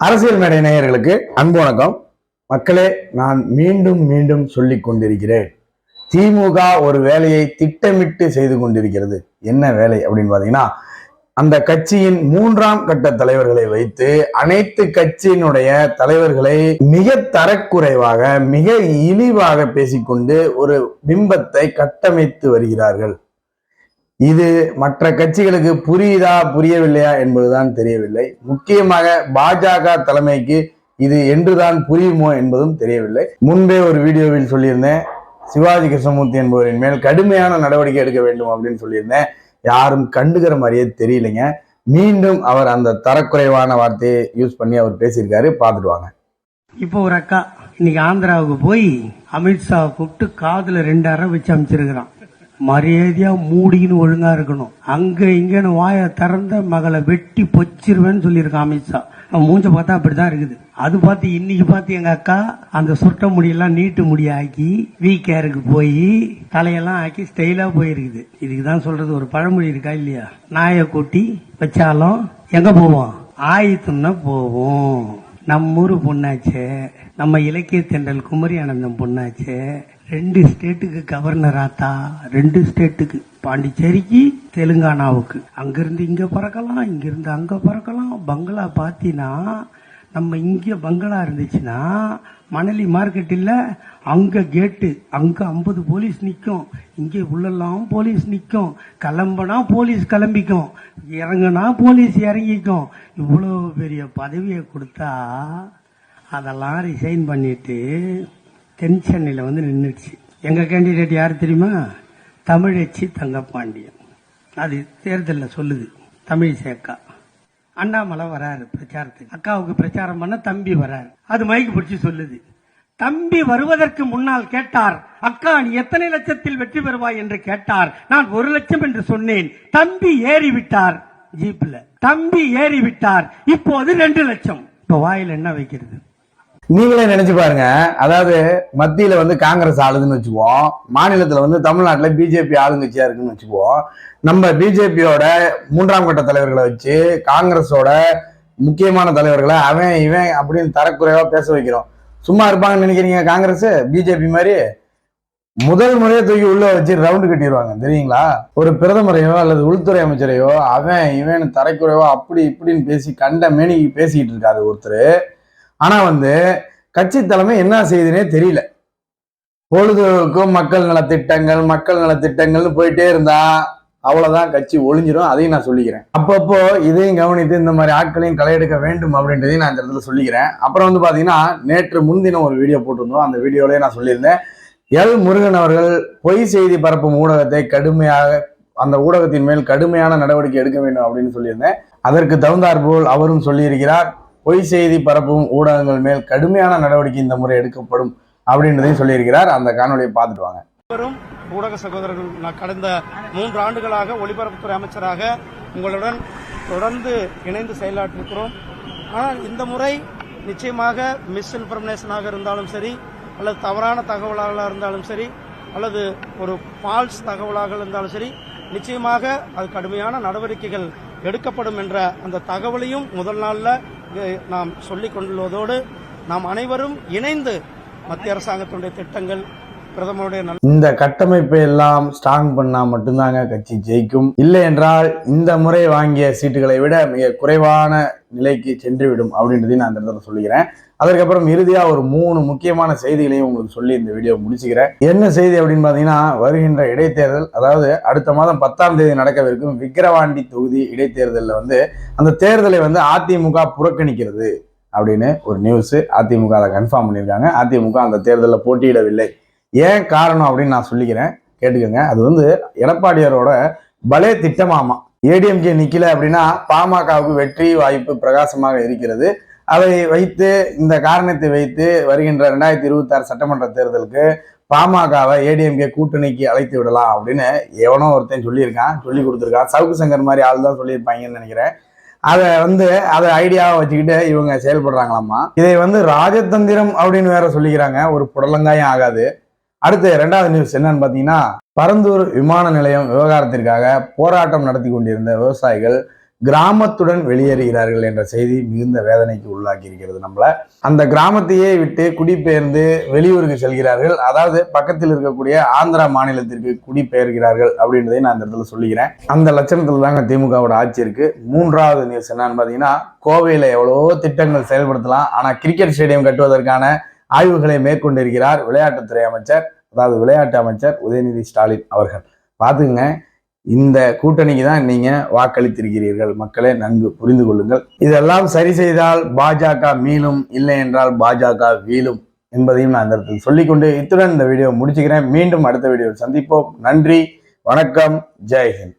அரசியல் மேடை நேயர்களுக்கு அன்பு வணக்கம். மக்களே நான் மீண்டும் மீண்டும் சொல்லிக் கொண்டிருக்கிறேன். திமுக ஒரு வேலையை திட்டமிட்டு செய்து கொண்டிருக்கிறது. என்ன வேலை அப்படின்னு பாத்தீங்கன்னா அந்த கட்சியின் மூன்றாம் கட்ட தலைவர்களை வைத்து அனைத்து கட்சியினுடைய தலைவர்களை மிக தரக்குறைவாக மிக இழிவாக பேசிக்கொண்டு ஒரு பிம்பத்தை கட்டமைத்து வருகிறார்கள். இது மற்ற கட்சிகளுக்கு புரியுதா புரியவில்லையா என்பதுதான் தெரியவில்லை. முக்கியமாக பாஜக தலைமைக்கு இது என்றுதான் புரியுமோ என்பதும் தெரியவில்லை. முன்பே ஒரு வீடியோவில் சொல்லியிருந்தேன் சிவாஜி கிருஷ்ணமூர்த்தி என்பவரின் மேல் கடுமையான நடவடிக்கை எடுக்க வேண்டும் அப்படின்னு சொல்லியிருந்தேன். யாரும் கண்டுக்கிற மாதிரியே தெரியலைங்க. மீண்டும் அவர் அந்த தரக்குறைவான வார்த்தையை யூஸ் பண்ணி அவர் பேசியிருக்காரு பார்த்துட்டு வாங்க. இப்போ ஒரு அக்கா இன்னைக்கு ஆந்திராவுக்கு போய் அமித்ஷாவை கூப்பிட்டு காதுல ரெண்டு அரை வச்சு அமைச்சிருக்கிறான். மரியாதையா மூடின்னு ஒழுங்கா இருக்கணும். அங்க இங்கன்னு வாயை திறந்த மகளை வெட்டி பொச்சிருவேன்னு சொல்லியிருக்கான் அமித்ஷா அவன் மூஞ்ச பார்த்தா அப்படிதான் இருக்குது. அது பார்த்து இன்னைக்கு பார்த்து எங்க அக்கா அந்த சுருட்ட முடியெல்லாம் நீட்டு முடிய ஆக்கி வி கேருக்கு போய் தலையெல்லாம் ஆக்கி ஸ்டைலா போயிருக்குது. இதுக்கு தான் சொல்றது ஒரு பழமொழி இருக்கா இல்லையா? நாயை கொட்டி வச்சாலும் எங்க போவோம்? ஆயத்துன்னா போவோம். நம்ம ஊரு பொண்ணாச்சே. நம்ம இலக்கிய தென்றல் குமரி ஆனந்தம் பொண்ணாச்சே. ரெண்டு ஸ்டேட்டுக்கு கவர்னர் ஆத்தா ரெண்டு ஸ்டேட்டுக்கு. பாண்டிச்சேரிக்கு தெலுங்கானாவுக்கு. அங்கிருந்து இங்க பறக்கலாம் இங்கிருந்து அங்க பறக்கலாம். பங்களா பாத்தீங்கன்னா நம்ம இங்க பங்களா இருந்துச்சுன்னா மணலி மார்க்கெட் இல்ல அங்க கேட்டு அங்க ஐம்பது போலீஸ் நிற்கும் இங்கே உள்ளெல்லாம் போலீஸ் நிற்கும் கிளம்புனா போலீஸ் கிளம்பிக்கும். இறங்குனா போலீஸ் இறங்கிக்கும். இவ்வளோ பெரிய பதவியை கொடுத்தா அதெல்லாம் ரிசைன் பண்ணிட்டு தென் சென்னையில் வந்து நின்றுச்சு எங்கள் கேண்டிடேட் யார் தெரியுமா? தமிழச்சி தங்கப்பாண்டியன். அது தேர்தலில் சொல்லுது. தமிழ் சேக்கா அண்ணாமலை வராரு பிரச்சாரத்துக்கு. அக்காவுக்கு பிரச்சாரம் பண்ண தம்பி வராரு. அது மைக்கு பிடிச்சி சொல்லுது. தம்பி வருவதற்கு முன்னால் கேட்டார் அக்கா நீ எத்தனை லட்சத்தில் வெற்றி பெறுவாய்? என்று கேட்டார். நான் ஒரு லட்சம் என்று சொன்னேன். தம்பி ஏறி விட்டார் ஜீப்ல. தம்பி ஏறி விட்டார் இப்போது ரெண்டு லட்சம். இப்ப வாயில் என்ன வைக்கிறது? நீங்களே நினைச்சு பாருங்க. அதாவது மத்தியில வந்து காங்கிரஸ் ஆளுதுன்னு வச்சுக்குவோம் மாநிலத்துல வந்து தமிழ்நாட்டுல பிஜேபி ஆளுங்கட்சியா இருக்குன்னு வச்சுக்குவோம் நம்ம பிஜேபியோட மூன்றாம் கட்ட தலைவர்களை வச்சு காங்கிரஸோட முக்கியமான தலைவர்களை அவன் இவன் அப்படின்னு தரக்குறைவா பேச வைக்கிறோம். சும்மா இருப்பாங்கன்னு நினைக்கிறீங்க காங்கிரஸ்? பிஜேபி மாதிரி? முதல் முறையை தூக்கி உள்ள வச்சு ரவுண்டு கட்டிடுவாங்க. தெரியுங்களா? ஒரு பிரதமரையோ அல்லது உள்துறை அமைச்சரையோ அவன் இவன் தரைக்குறைவோ அப்படி இப்படின்னு பேசி கண்ட மேனிக்கு பேசிக்கிட்டு இருக்காரு ஒருத்தர். ஆனா வந்து கட்சி தலைமை என்ன செய்யுதுன்னே தெரியல. பொழுதுக்கும் மக்கள் நலத்திட்டங்கள் மக்கள் நலத்திட்டங்கள்னு போயிட்டே இருந்தா அவ்வளவுதான் கட்சி ஒளிஞ்சிரும் அதையும் நான் சொல்லிக்கிறேன். அப்பப்போ இதையும் கவனித்து இந்த மாதிரி ஆட்களையும் களையெடுக்க வேண்டும் அப்படின்றதையும் நான் இந்த இடத்துல சொல்லிக்கிறேன். அப்புறம் வந்து பாத்தீங்கன்னா நேற்று முன்தினம் ஒரு வீடியோ போட்டிருந்தோம். அந்த வீடியோலயே நான் சொல்லியிருந்தேன். எல் முருகன் அவர்கள் பொய் செய்தி பரப்பும் ஊடகத்தை கடுமையாக அந்த ஊடகத்தின் மேல் கடுமையான நடவடிக்கை எடுக்க வேண்டும் அப்படின்னு சொல்லியிருந்தேன். அதற்கு தகுந்தாற்போல் அவரும் சொல்லியிருக்கிறார். பொய் செய்தி பரப்பும் ஊடகங்கள் மேல் கடுமையான நடவடிக்கை இந்த முறை எடுக்கப்படும் அப்படின்றதையும் சொல்லியிருக்கிறார். அந்த காணொலியை பார்த்துட்டு வாங்க. ஊடக சகோதரர்கள் நான் கடந்த மூன்று ஆண்டுகளாக ஒலிபரப்புத்துறை அமைச்சராக உங்களுடன் தொடர்ந்து இணைந்து செயலாற்றிருக்கிறோம். ஆனால் இந்த முறை நிச்சயமாக மிஸ்இன்ஃபர்மேஷனாக இருந்தாலும் சரி அல்லது தவறான தகவலாக இருந்தாலும் சரி அல்லது ஒரு ஃபால்ஸ் தகவலாக இருந்தாலும் சரி நிச்சயமாக அது கடுமையான நடவடிக்கைகள் எடுக்கப்படும் என்ற அந்த தகவலையும் முதல் நாளில் நாம் சொல்லிக் கொண்டுள்ளதோடு நாம் அனைவரும் இணைந்து மத்திய அரசாங்கத்தினுடைய திட்டங்கள் பிரதமருடைய இந்த கட்டமைப்பை எல்லாம் ஸ்ட்ராங் பண்ணா மட்டும்தாங்க கட்சி ஜெயிக்கும். இல்லை என்றால் இந்த முறை வாங்கிய சீட்டுகளை விட மிக குறைவான நிலைக்கு சென்றுவிடும் அப்படின்றதையும் நான் அந்த இடத்துல சொல்லிக்கிறேன். அதற்கப்புறம் இறுதியா ஒரு மூணு முக்கியமான செய்திகளையும் உங்களுக்கு சொல்லி இந்த வீடியோ முடிச்சுக்கிறேன். என்ன செய்தி அப்படின்னு பாத்தீங்கன்னா வருகின்ற இடைத்தேர்தல் அதாவது அடுத்த மாதம் பத்தாம் தேதி நடக்கவிருக்கும் விக்கிரவாண்டி தொகுதி இடைத்தேர்தலில் வந்து அந்த தேர்தலை வந்து அதிமுக புறக்கணிக்கிறது அப்படின்னு ஒரு நியூஸ் அதிமுக அதை கன்ஃபார்ம் பண்ணியிருக்காங்க. அதிமுக அந்த தேர்தலில் போட்டியிடவில்லை. ஏன் காரணம் அப்படின்னு நான் சொல்லிக்கிறேன். கேட்டுக்கோங்க. அது வந்து எடப்பாடியாரோட பலே திட்டமாமா. ஏடிஎம்கே நிக்கல அப்படின்னா பாமகவுக்கு வெற்றி வாய்ப்பு பிரகாசமாக இருக்கிறது. அதை வைத்து இந்த காரணத்தை வைத்து வருகின்ற ரெண்டாயிரத்தி இருபத்தி ஆறு சட்டமன்ற தேர்தலுக்கு பாமகவை ஏடிஎம்கே கூட்டணிக்கு அழைத்து விடலாம் அப்படின்னு எவனோ ஒருத்தன் சொல்லியிருக்கான் சொல்லி கொடுத்துருக்கான். சவுக்கு சங்கர் மாதிரி ஆள் தான் சொல்லியிருப்பாங்கன்னு நினைக்கிறேன். அதை வந்து அதை ஐடியாவை வச்சுக்கிட்டு இவங்க செயல்படுறாங்களாமா இதை வந்து ராஜதந்திரம் அப்படின்னு வேற சொல்லிக்கிறாங்க. ஒரு புடலங்காயம் ஆகாது. அடுத்து ரெண்டாவது நியூஸ் என்னன்னு பார்த்தீங்கன்னா பரந்தூர் விமான நிலையம் விவகாரத்திற்காக போராட்டம் நடத்தி கொண்டிருந்த விவசாயிகள் கிராமத்துடன் வெளியேறுகிறார்கள் என்ற செய்தி மிகுந்த வேதனைக்கு உள்ளாக்கி இருக்கிறது நம்மளை. அந்த கிராமத்தையே விட்டு குடிபெயர்ந்து வெளியூருக்கு செல்கிறார்கள். அதாவது பக்கத்தில் இருக்கக்கூடிய ஆந்திரா மாநிலத்திற்கு குடிபெயர்கிறார்கள் அப்படின்றதை நான் அந்த இடத்துல சொல்லிக்கிறேன். அந்த லட்சணத்துல தாங்க திமுகவோட ஆட்சி இருக்கு. மூன்றாவது நியூஸ் என்னன்னு பாத்தீங்கன்னா கோவையில எவ்வளவோ திட்டங்கள் செயல்படுத்தலாம். ஆனா கிரிக்கெட் ஸ்டேடியம் கட்டுவதற்கான ஆய்வுகளை மேற்கொண்டிருக்கிறார் விளையாட்டுத்துறை அமைச்சர் அதாவது விளையாட்டு அமைச்சர் உதயநிதி ஸ்டாலின் அவர்கள். பார்த்துங்க இந்த கூட்டணிக்கு தான் நீங்க வாக்களித்திருக்கிறீர்கள். மக்களே நன்கு புரிந்து கொள்ளுங்கள். இதெல்லாம் சரி செய்தால் பாஜக மீளும் இல்லை என்றால் பாஜக வீழும் என்பதையும் நான் இந்த இடத்தில் சொல்லிக்கொண்டு இத்துடன் இந்த வீடியோ முடிச்சுக்கிறேன். மீண்டும் அடுத்த வீடியோவில் சந்திப்போம். நன்றி வணக்கம் ஜெய்ஹிந்த்